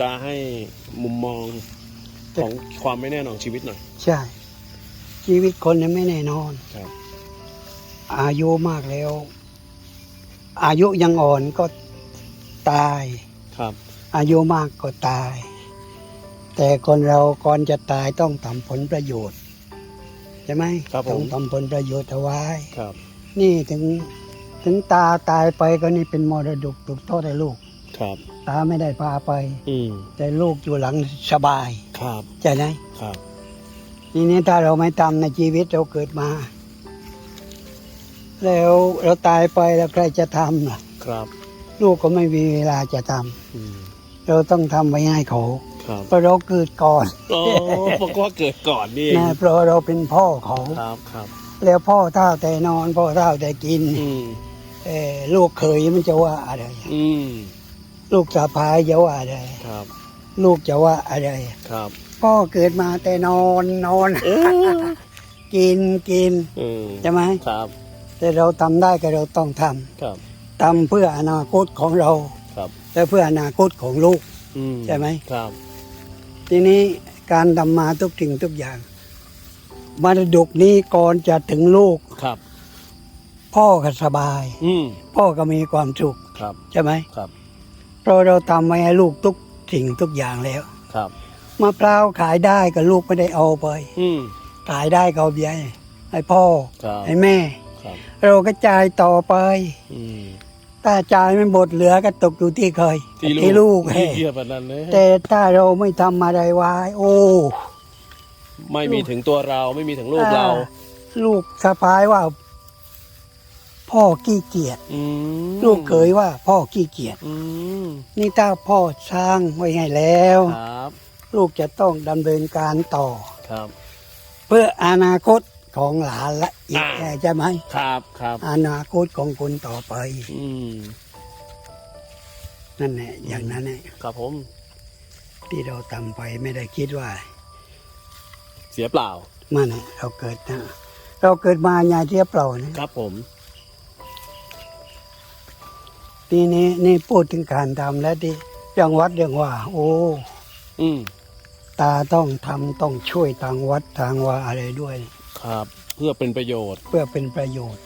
ตาให้มุมมองของความไม่แน่นอนชีวิตหน่อย ใช่ ชีวิตคนเนี่ยไม่แน่นอน ครับ อายุมากแล้ว อายุยังอ่อนก็ตาย ครับ อายุมากก็ตาย แต่คนเราก่อนจะตายต้องทำผลประโยชน์ใช่ไหมครับผต้องมทำผลประโยชน์เอาไว้ ครับ นี่ถึงถึงตาตายไปก็นี่เป็นมรดกตกทอดให้ลูก ครับ ตาไม่ได้พาไป อืมแต่ลูกอยู่หลังสบายครับใช่ไหมครับ ทีนี้ถ้าเราไม่ทำในชีวิตเราเกิดมา แล้วเราตายไปแล้วใครจะทำล่ะ ครับลูกก็ไม่มีเวลาจะทำอืมเราต้องทำไว้ให้เขาครับเพราะเราเกิดก่อนโอ้เพราะว่าเกิดก่อนนี่เองนะเพราะเราเป็นพ่อเขา ครับครับแล้วพ่อเท่าแต่นอน พ่อเท่าแต่กินอืมเออลูกเขยมันจะว่าอะไร อืม ลูกสะพ้ายจะว่าอะไร ครับ ลูกจะว่าอะไร ครับพ่อเกิดมาแต่นอนนอน เออกินกินอืมใช่ไหมครับ แต่เราทำได้ก็เราต้องทำครับ ทำเพื่ออนาคตของเรา ครับ และเพื่ออนาคตของลูก อืมใช่ไหม ครับ ทีนี้การทำมาทุกสิ่งทุกอย่างมรดกนี้ก่อนจะถึงลูก ครับ พ่อก็สบาย อืมพ่อก็มีความสุขครับ ใช่ไหมครับ เพราะเราทำไว้ให้ลูกทุกสิ่งทุกอย่างแล้วครับมะพร้าวขายได้ก็ลูกไม่ได้เอาไปอืม ขายได้ก็เอาเบี้ยให้ให้พ่อครับ ให้แม่ ครับเราก็จ่ายต่อไป อืมถ้าจ่ายไม่หมดเหลือก็ตกอยู่ที่เคยที่ลูกลูกที่เกียบแบบนั้นเลยแต่ถ้าเราไม่ทำอะไรไว้โอ้ ไม่มีถึงตัวเราไม่มีถึงลูกเรา อ่ลูกสะพายว่า พ่อขี้เกียจอืมลูกเขยว่าพ่อขี้เกียจอืมนี่ถ้าพ่อสร้างไว้ให้แล้ว ครับลูกจะต้องดำเนินการต่อ ครับ เพื่ออนาคตของหลานละอีกอ่าใช่ไหมครับครับอนาคตของคนต่อไป อืมนั่นแหละอย่างนั้นแหละครับผมที่เราทำไปไม่ได้คิดว่า เสียเปล่ามันน่ะเราเกิดนะเราเกิดมาอย่าเทียบเปล่านะครับผม ทีนี้นี่พูดถึงการทำแล้วที่เรื่องวัดเรื่องว่า โอ้อืมตาต้องทำต้องช่วยทางวัดทางว่าอะไรด้วย ครับ เพื่อเป็นประโยชน์ เพื่อเป็นประโยชน์